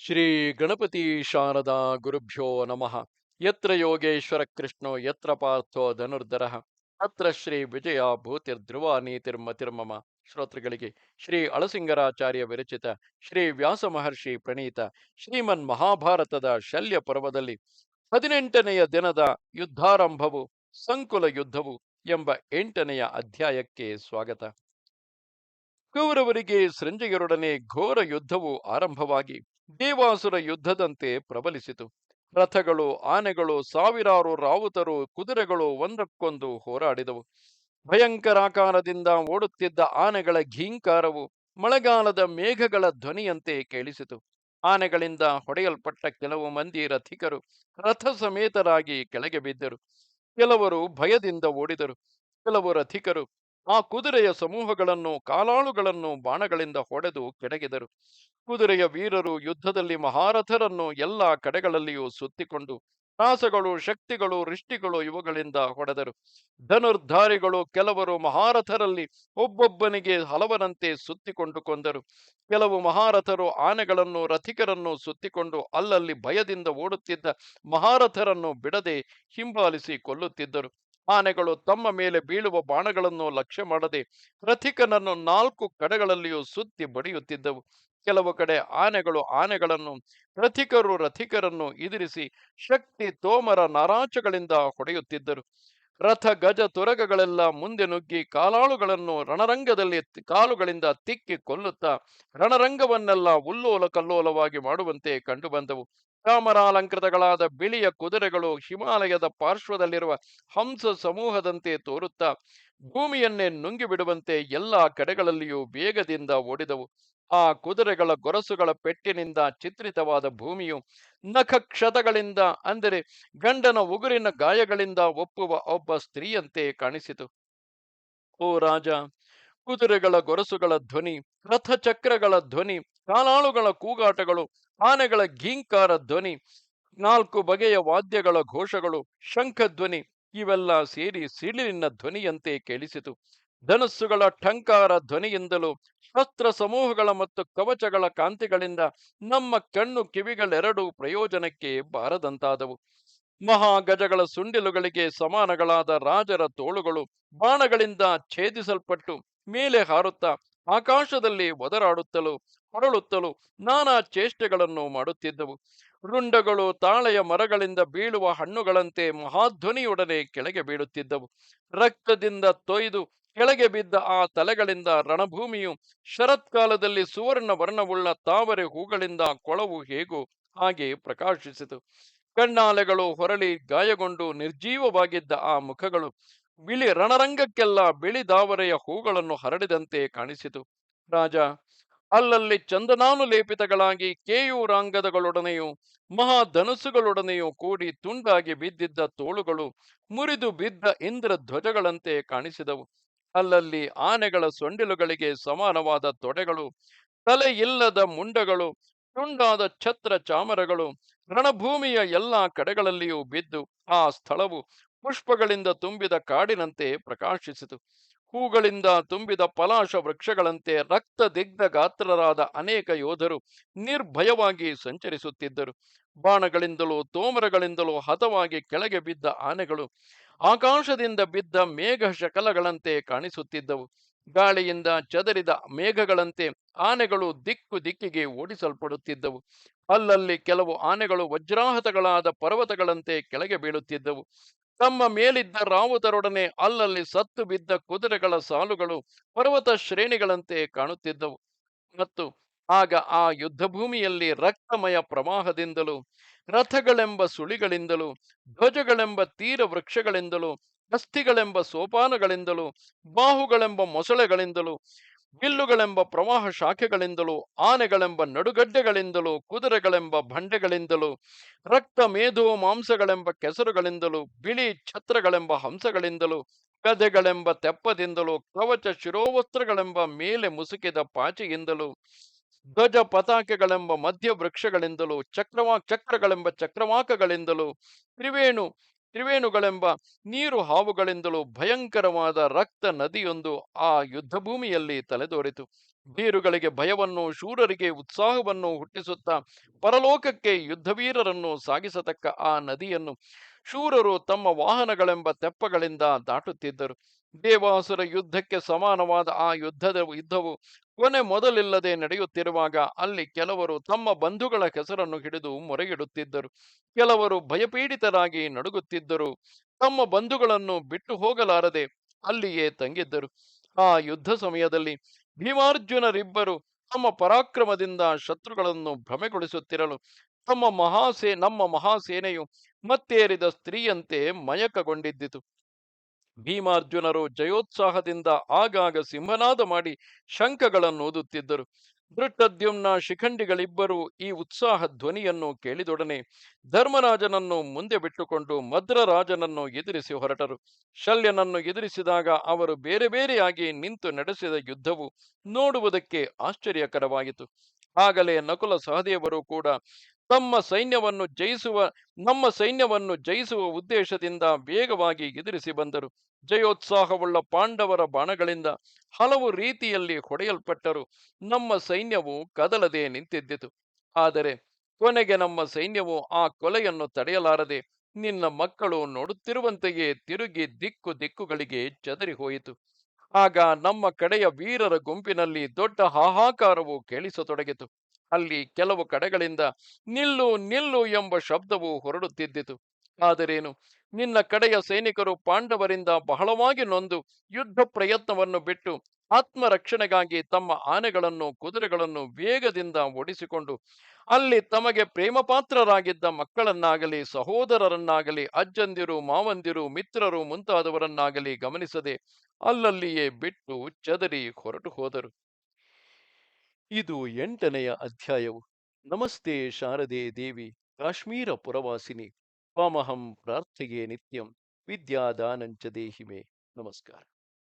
ಶ್ರೀ ಗಣಪತಿ ಶಾರದಾ ಗುರುಭ್ಯೋ ನಮಃ. ಯತ್ರ ಯೋಗೇಶ್ವರ ಕೃಷ್ಣೋ, ಯತ್ರ ಪಾರ್ಥೋ ಧನುರ್ಧರ. ಅತ್ರ ಶ್ರೀ ವಿಜಯ ಭೂತಿರ್ಧ್ರುವ ನೀತಿರ್ಮತಿರ್ಮಮ ಶ್ರೋತೃಗಳಿಗೆ ಶ್ರೀ ಅಳಸಿಂಗರಾಚಾರ್ಯ ವಿರಚಿತ ಶ್ರೀ ವ್ಯಾಸ ಮಹರ್ಷಿ ಪ್ರಣೀತ ಶ್ರೀಮನ್ ಮಹಾಭಾರತದ ಶಲ್ಯ ಪರ್ವದಲ್ಲಿ ಹದಿನೆಂಟನೆಯ ದಿನದ ಯುದ್ಧಾರಂಭವು, ಸಂಕುಲ ಯುದ್ಧವು ಎಂಬ ಎಂಟನೆಯ ಅಧ್ಯಾಯಕ್ಕೆ ಸ್ವಾಗತ. ಕೌರವರಿಗೆ ಸಂಜಯರೊಡನೆ ಘೋರ ಯುದ್ಧವು ಆರಂಭವಾಗಿ ದೇವಾಸುರ ಯುದ್ಧದಂತೆ ಪ್ರಬಲಿಸಿತು. ರಥಗಳು, ಆನೆಗಳು, ಸಾವಿರಾರು ರಾವುತರು, ಕುದುರೆಗಳು ಒಂದಕ್ಕೊಂದು ಹೋರಾಡಿದವು. ಭಯಂಕರಾಕಾರದಿಂದ ಓಡುತ್ತಿದ್ದ ಆನೆಗಳ ಘೀಂಕಾರವು ಮಳೆಗಾಲದ ಮೇಘಗಳ ಧ್ವನಿಯಂತೆ ಕೇಳಿಸಿತು. ಆನೆಗಳಿಂದ ಹೊಡೆಯಲ್ಪಟ್ಟ ಕೆಲವು ಮಂದಿ ರಥಿಕರು ರಥ ಸಮೇತರಾಗಿ ಕೆಳಗೆ ಬಿದ್ದರು. ಕೆಲವರು ಭಯದಿಂದ ಓಡಿದರು. ಕೆಲವು ರಥಿಕರು ಆ ಕುದುರೆಯ ಸಮೂಹಗಳನ್ನು, ಕಾಲಾಳುಗಳನ್ನು ಬಾಣಗಳಿಂದ ಹೊಡೆದು ಕೆಡಗಿದರು. ಕುದುರೆಯ ವೀರರು ಯುದ್ಧದಲ್ಲಿ ಮಹಾರಥರನ್ನು ಎಲ್ಲ ಕಡೆಗಳಲ್ಲಿಯೂ ಸುತ್ತಿಕೊಂಡು, ನಾಸಗಳು, ಶಕ್ತಿಗಳು, ರಿಷ್ಟಿಗಳು ಇವುಗಳಿಂದ ಹೊಡೆದರು. ಧನುರ್ಧಾರಿಗಳು ಕೆಲವರು ಮಹಾರಥರಲ್ಲಿ ಒಬ್ಬೊಬ್ಬನಿಗೆ ಹಲವರಂತೆ ಸುತ್ತಿಕೊಂಡು ಕೊಂದರು. ಕೆಲವು ಮಹಾರಥರು ಆನೆಗಳನ್ನು, ರಥಿಕರನ್ನು ಸುತ್ತಿಕೊಂಡು ಅಲ್ಲಲ್ಲಿ ಭಯದಿಂದ ಓಡುತ್ತಿದ್ದ ಮಹಾರಥರನ್ನು ಬಿಡದೆ ಹಿಂಬಾಲಿಸಿ ಕೊಲ್ಲುತ್ತಿದ್ದರು. ಆನೆಗಳು ತಮ್ಮ ಮೇಲೆ ಬೀಳುವ ಬಾಣಗಳನ್ನು ಲಕ್ಷ್ಯ ಮಾಡದೆ ರಥಿಕನನ್ನು ನಾಲ್ಕು ಕಡೆಗಳಲ್ಲಿಯೂ ಸುತ್ತಿ ಬಡಿಯುತ್ತಿದ್ದವು. ಕೆಲವು ಕಡೆ ಆನೆಗಳು ಆನೆಗಳನ್ನು ರಥಿಕರು ರಥಿಕರನ್ನು ಎದುರಿಸಿ ಶಕ್ತಿ ತೋಮರ ನರಾಚಗಳಿಂದ ಹೊಡೆಯುತ್ತಿದ್ದರು. ರಥ, ಗಜ, ತುರಗಗಳೆಲ್ಲ ಮುಂದೆ ನುಗ್ಗಿ ಕಾಲಾಳುಗಳನ್ನು ರಣರಂಗದಲ್ಲಿ ಕಾಲುಗಳಿಂದ ತಿಕ್ಕಿ ಕೊಲ್ಲುತ್ತಾ ರಣರಂಗವನ್ನೆಲ್ಲ ಉಲ್ಲೋಲ ಕಲ್ಲೋಲವಾಗಿ ಮಾಡುವಂತೆ ಕಂಡುಬಂದವು. ಚಾಮರಾಲಂಕೃತಗಳಾದ ಬಿಳಿಯ ಕುದುರೆಗಳು ಹಿಮಾಲಯದ ಪಾರ್ಶ್ವದಲ್ಲಿರುವ ಹಂಸ ಸಮೂಹದಂತೆ ತೋರುತ್ತಾ ಭೂಮಿಯನ್ನೇ ನುಂಗಿಬಿಡುವಂತೆ ಎಲ್ಲಾ ಕಡೆಗಳಲ್ಲಿಯೂ ವೇಗದಿಂದ ಓಡಿದವು. ಆ ಕುದುರೆಗಳ ಗೊರಸುಗಳ ಪೆಟ್ಟಿನಿಂದ ಚಿತ್ರಿತವಾದ ಭೂಮಿಯು ನಖ ಕ್ಷತಗಳಿಂದ ಅಂದರೆ ಗಂಡನ ಉಗುರಿನ ಗಾಯಗಳಿಂದ ಒಪ್ಪುವ ಒಬ್ಬ ಸ್ತ್ರೀಯಂತೆ ಕಾಣಿಸಿತು. ಓ ರಾಜ ಕುದುರೆಗಳ ಗೊರಸುಗಳ ಧ್ವನಿ, ರಥಚಕ್ರಗಳ ಧ್ವನಿ, ಕಾಲಾಳುಗಳ ಕೂಗಾಟಗಳು, ಆನೆಗಳ ಘೀಂಕಾರ ಧ್ವನಿ, ನಾಲ್ಕು ಬಗೆಯ ವಾದ್ಯಗಳ ಘೋಷಗಳು, ಶಂಖಧ್ವನಿ ಇವೆಲ್ಲ ಸೇರಿ ಸಿಡಿಲಿನ ಧ್ವನಿಯಂತೆ ಕೇಳಿಸಿತು. ಧನಸ್ಸುಗಳ ಠಂಕಾರ ಧ್ವನಿಯಿಂದಲೂ, ಶಸ್ತ್ರ ಸಮೂಹಗಳ ಮತ್ತು ಕವಚಗಳ ಕಾಂತಿಗಳಿಂದ ನಮ್ಮ ಕಣ್ಣು ಕಿವಿಗಳೆರಡು ಪ್ರಯೋಜನಕ್ಕೆ ಬಾರದಂತಾದವು. ಮಹಾಗಜಗಳ ಸುಂಡಿಲುಗಳಿಗೆ ಸಮಾನಗಳಾದ ರಾಜರ ತೋಳುಗಳು ಬಾಣಗಳಿಂದ ಛೇದಿಸಲ್ಪಟ್ಟು ಮೇಲೆ ಹಾರುತ್ತಾ ಆಕಾಶದಲ್ಲಿ ಒದರಾಡುತ್ತಲೂ ಹೊರಳುತ್ತಲೂ ನಾನಾ ಚೇಷ್ಟೆಗಳನ್ನು ಮಾಡುತ್ತಿದ್ದವು. ರುಂಡಗಳು ತಾಳೆಯ ಮರಗಳಿಂದ ಬೀಳುವ ಹಣ್ಣುಗಳಂತೆ ಮಹಾಧ್ವನಿಯೊಡನೆ ಕೆಳಗೆ ಬೀಳುತ್ತಿದ್ದವು. ರಕ್ತದಿಂದ ತೊಯ್ದು ಕೆಳಗೆ ಬಿದ್ದ ಆ ತಲೆಗಳಿಂದ ರಣಭೂಮಿಯು ಶರತ್ಕಾಲದಲ್ಲಿ ಸುವರ್ಣ ವರ್ಣವುಳ್ಳ ತಾವರೆ ಹೂಗಳಿಂದ ಕೊಳವು ಹೇಗೂ ಹಾಗೆ ಪ್ರಕಾಶಿಸಿತು. ಕಣ್ಣಾಲೆಗಳು ಹೊರಳಿ ಗಾಯಗೊಂಡು ನಿರ್ಜೀವವಾಗಿದ್ದ ಆ ಮುಖಗಳು ಬಿಳಿ ರಣರಂಗಕ್ಕೆಲ್ಲ ಬಿಳಿ ದಾವರೆಯ ಹೂಗಳನ್ನು ಹರಡಿದಂತೆ ಕಾಣಿಸಿತು. ರಾಜ, ಅಲ್ಲಲ್ಲಿ ಚಂದನಾನು ಲೇಪಿತಗಳಾಗಿ ಕೇಯೂರಾಂಗದಗಳೊಡನೆಯೂ ಮಹಾಧನುಸುಗಳೊಡನೆಯೂ ಕೂಡಿ ತುಂಡಾಗಿ ಬಿದ್ದಿದ್ದ ತೋಳುಗಳು ಮುರಿದು ಬಿದ್ದ ಇಂದ್ರ ಧ್ವಜಗಳಂತೆ ಕಾಣಿಸಿದವು. ಅಲ್ಲಲ್ಲಿ ಆನೆಗಳ ಸೊಂಡಿಲುಗಳಿಗೆ ಸಮಾನವಾದ ತೊಡೆಗಳು ತಲೆ ಇಲ್ಲದ ಮುಂಡಗಳು, ತುಂಡಾದ ಛತ್ರ ಚಾಮರಗಳು, ರಣಭೂಮಿಯ ಎಲ್ಲಾ ಕಡೆಗಳಲ್ಲಿಯೂ ಬಿದ್ದು ಆ ಸ್ಥಳವು ಪುಷ್ಪಗಳಿಂದ ತುಂಬಿದ ಕಾಡಿನಂತೆ ಪ್ರಕಾಶಿಸಿತು. ಹೂಗಳಿಂದ ತುಂಬಿದ ಪಲಾಶ ವೃಕ್ಷಗಳಂತೆ ರಕ್ತ ದಿಗ್ಧ ಗಾತ್ರರಾದ ಅನೇಕ ಯೋಧರು ನಿರ್ಭಯವಾಗಿ ಸಂಚರಿಸುತ್ತಿದ್ದರು. ಬಾಣಗಳಿಂದಲೂ, ತೋಮರಗಳಿಂದಲೂ ಹತವಾಗಿ ಕೆಳಗೆ ಬಿದ್ದ ಆನೆಗಳು ಆಕಾಶದಿಂದ ಬಿದ್ದ ಮೇಘ ಶಕಲಗಳಂತೆ ಕಾಣಿಸುತ್ತಿದ್ದವು. ಗಾಳಿಯಿಂದ ಚದರಿದ ಮೇಘಗಳಂತೆ ಆನೆಗಳು ದಿಕ್ಕು ದಿಕ್ಕಿಗೆ ಓಡಿಸಲ್ಪಡುತ್ತಿದ್ದವು. ಅಲ್ಲಲ್ಲಿ ಕೆಲವು ಆನೆಗಳು ವಜ್ರಾಹತಗಳಾದ ಪರ್ವತಗಳಂತೆ ಕೆಳಗೆ ಬೀಳುತ್ತಿದ್ದವು. ತಮ್ಮ ಮೇಲಿದ್ದ ರಾವುತರೊಡನೆ ಅಲ್ಲಲ್ಲಿ ಸತ್ತು ಬಿದ್ದ ಕುದುರೆಗಳ ಸಾಲುಗಳು ಪರ್ವತ ಶ್ರೇಣಿಗಳಂತೆ ಕಾಣುತ್ತಿದ್ದವು. ಮತ್ತು ಆಗ ಆ ಯುದ್ಧ ಭೂಮಿಯಲ್ಲಿ ರಕ್ತಮಯ ಪ್ರವಾಹದಿಂದಲೂ, ರಥಗಳೆಂಬ ಸುಳಿಗಳಿಂದಲೂ, ಧ್ವಜಗಳೆಂಬ ತೀರ ವೃಕ್ಷಗಳಿಂದಲೂ ಅಸ್ಥಿಗಳೆಂಬ ಸೋಪಾನಗಳಿಂದಲೂ, ಬಾಹುಗಳೆಂಬ ಮೊಸಳೆಗಳಿಂದಲೂ ಬಿಲ್ಲುಗಳೆಂಬ ಪ್ರವಾಹ ಶಾಖೆಗಳಿಂದಲೂ, ಆನೆಗಳೆಂಬ ನಡುಗಡ್ಡೆಗಳಿಂದಲೂ, ಕುದುರೆಗಳೆಂಬ ಬಂಡೆಗಳಿಂದಲೂ, ರಕ್ತ ಮೇಧೋ ಮಾಂಸಗಳೆಂಬ ಕೆಸರುಗಳಿಂದಲೂ, ಬಿಳಿ ಛತ್ರಗಳೆಂಬ ಹಂಸಗಳಿಂದಲೂ, ಗದೆಗಳೆಂಬ ತೆಪ್ಪದಿಂದಲೂ, ಕವಚ ಶಿರೋವಸ್ತ್ರಗಳೆಂಬ ಮೇಲೆ ಮುಸುಕಿದ ಪಾಚಿಯಿಂದಲೂ, ಧ್ವಜ ಪತಾಕೆಗಳೆಂಬ ಮಧ್ಯ ವೃಕ್ಷಗಳಿಂದಲೂ ಚಕ್ರವಾ, ಚಕ್ರಗಳೆಂಬ ಚಕ್ರವಾಕಗಳಿಂದಲೂ, ತ್ರಿವೇಣು ತ್ರಿವೇಣುಗಳೆಂಬ ನೀರು ಹಾವುಗಳಿಂದಲೂ ಭಯಂಕರವಾದ ರಕ್ತ ನದಿಯೊಂದು ಆ ಯುದ್ಧ ಭೂಮಿಯಲ್ಲಿ ತಲೆದೋರಿತು. ಬೀರುಗಳಿಗೆ ಭಯವನ್ನು ಶೂರರಿಗೆ ಉತ್ಸಾಹವನ್ನು ಹುಟ್ಟಿಸುತ್ತಾ ಪರಲೋಕಕ್ಕೆ ಯುದ್ಧವೀರರನ್ನು ಸಾಗಿಸತಕ್ಕ ಆ ನದಿಯನ್ನು ಶೂರರು ತಮ್ಮ ವಾಹನಗಳೆಂಬ ತೆಪ್ಪಗಳಿಂದ ದಾಟುತ್ತಿದ್ದರು. ದೇವಾಸುರ ಯುದ್ಧಕ್ಕೆ ಸಮಾನವಾದ ಆ ಯುದ್ಧದ ಯುದ್ಧವು ಕೊನೆ ಮೊದಲಿಲ್ಲದೆ ನಡೆಯುತ್ತಿರುವಾಗ ಅಲ್ಲಿ ಕೆಲವರು ತಮ್ಮ ಬಂಧುಗಳ ಹೆಸರನ್ನು ಹಿಡಿದು ಮೊರೆಗಿಡುತ್ತಿದ್ದರು ಕೆಲವರು ಭಯಪೀಡಿತರಾಗಿ ನಡುಗುತ್ತಿದ್ದರು. ತಮ್ಮ ಬಂಧುಗಳನ್ನು ಬಿಟ್ಟು ಹೋಗಲಾರದೆ ಅಲ್ಲಿಯೇ ತಂಗಿದ್ದರು. ಆ ಯುದ್ಧ ಸಮಯದಲ್ಲಿ ಭೀಮಾರ್ಜುನರಿಬ್ಬರು ತಮ್ಮ ಪರಾಕ್ರಮದಿಂದ ಶತ್ರುಗಳನ್ನು ಭ್ರಮೆಗೊಳಿಸುತ್ತಿರಲು ತಮ್ಮ ಮಹಾಸೇ, ನಮ್ಮ ಮಹಾಸೇನೆಯು ಮತ್ತೇರಿದ ಸ್ತ್ರೀಯಂತೆ ಮಯಕಗೊಂಡಿದ್ದಿತು. ಭೀಮಾರ್ಜುನರು ಜಯೋತ್ಸಾಹದಿಂದ ಆಗಾಗ ಸಿಂಹನಾದ ಮಾಡಿ ಶಂಖಗಳನ್ನು ಓದುತ್ತಿದ್ದರು ದೃಷ್ಟದ್ಯುಮ್ನ ಶಿಖಂಡಿಗಳಿಬ್ಬರು ಈ ಉತ್ಸಾಹ ಧ್ವನಿಯನ್ನು ಕೇಳಿದೊಡನೆ ಧರ್ಮರಾಜನನ್ನು ಮುಂದೆ ಬಿಟ್ಟುಕೊಂಡು ಮದ್ರರಾಜನನ್ನು ಎದುರಿಸಿ ಹೊರಟರು. ಶಲ್ಯನನ್ನು ಎದುರಿಸಿದಾಗ ಅವರು ಬೇರೆ ಬೇರೆಯಾಗಿ ನಿಂತು ನಡೆಸಿದ ಯುದ್ಧವು ನೋಡುವುದಕ್ಕೆ ಆಶ್ಚರ್ಯಕರವಾಯಿತು ಆಗಲೇ ನಕುಲ ಸಹದೇವರು ಕೂಡ ತಮ್ಮ ಸೈನ್ಯವನ್ನು ಜಯಿಸುವ, ನಮ್ಮ ಸೈನ್ಯವನ್ನು ಜಯಿಸುವ ಉದ್ದೇಶದಿಂದ ವೇಗವಾಗಿ ಎದುರಿಸಿ ಬಂದರು. ಜಯೋತ್ಸಾಹವುಳ್ಳ ಪಾಂಡವರ ಬಾಣಗಳಿಂದ ಹಲವು ರೀತಿಯಲ್ಲಿ ಹೊಡೆಯಲ್ಪಟ್ಟರು. ನಮ್ಮ ಸೈನ್ಯವು ಕದಲದೆ ನಿಂತಿದ್ದಿತು. ಆದರೆ ಕೊನೆಗೆ ನಮ್ಮ ಸೈನ್ಯವು ಆ ಕೊಲೆಯನ್ನು ತಡೆಯಲಾರದೆ ನಿನ್ನ ಮಕ್ಕಳು ನೋಡುತ್ತಿರುವಂತೆಯೇ ತಿರುಗಿ ದಿಕ್ಕು ದಿಕ್ಕುಗಳಿಗೆ ಚದರಿ ಹೋಯಿತು ಆಗ ನಮ್ಮ ಕಡೆಯ ವೀರರ ಗುಂಪಿನಲ್ಲಿ ದೊಡ್ಡ ಹಾಹಾಕಾರವು ಕೇಳಿಸತೊಡಗಿತು. ಅಲ್ಲಿ ಕೆಲವು ಕಡೆಗಳಿಂದ ನಿಲ್ಲು ನಿಲ್ಲು ಎಂಬ ಶಬ್ದವು ಹೊರಡುತ್ತಿದ್ದಿತು. ಆದರೇನು, ನಿನ್ನ ಕಡೆಯ ಸೈನಿಕರು ಪಾಂಡವರಿಂದ ಬಹಳವಾಗಿ ನೊಂದು ಯುದ್ಧ ಪ್ರಯತ್ನವನ್ನು ಬಿಟ್ಟು ಆತ್ಮರಕ್ಷಣೆಗಾಗಿ ತಮ್ಮ ಆನೆಗಳನ್ನು, ಕುದುರೆಗಳನ್ನು ವೇಗದಿಂದ ಓಡಿಸಿಕೊಂಡು, ಅಲ್ಲಿ ತಮಗೆ ಪ್ರೇಮಪಾತ್ರರಾಗಿದ್ದ ಮಕ್ಕಳನ್ನಾಗಲಿ, ಸಹೋದರರನ್ನಾಗಲಿ, ಅಜ್ಜಂದಿರು, ಮಾವಂದಿರು, ಮಿತ್ರರು ಮುಂತಾದವರನ್ನಾಗಲಿ ಗಮನಿಸದೆ ಅಲ್ಲಲ್ಲಿಯೇ ಬಿಟ್ಟು ಚದರಿ ಹೊರಟು ಹೋದರು. ಇದು ಎಂಟನೆಯ ಅಧ್ಯಾಯವು. ನಮಸ್ತೆ ಶಾರದೆ ದೇವಿ, ಕಾಶ್ಮೀರ ಪುರವಾಸಿನಿ. ಪಾಮಹಂ ಪ್ರಾರ್ಥೆಯೇ ನಿತ್ಯಂ. ವಿದ್ಯಾದಾನಂಚ ದೇಹಿಮೆ. ನಮಸ್ಕಾರ.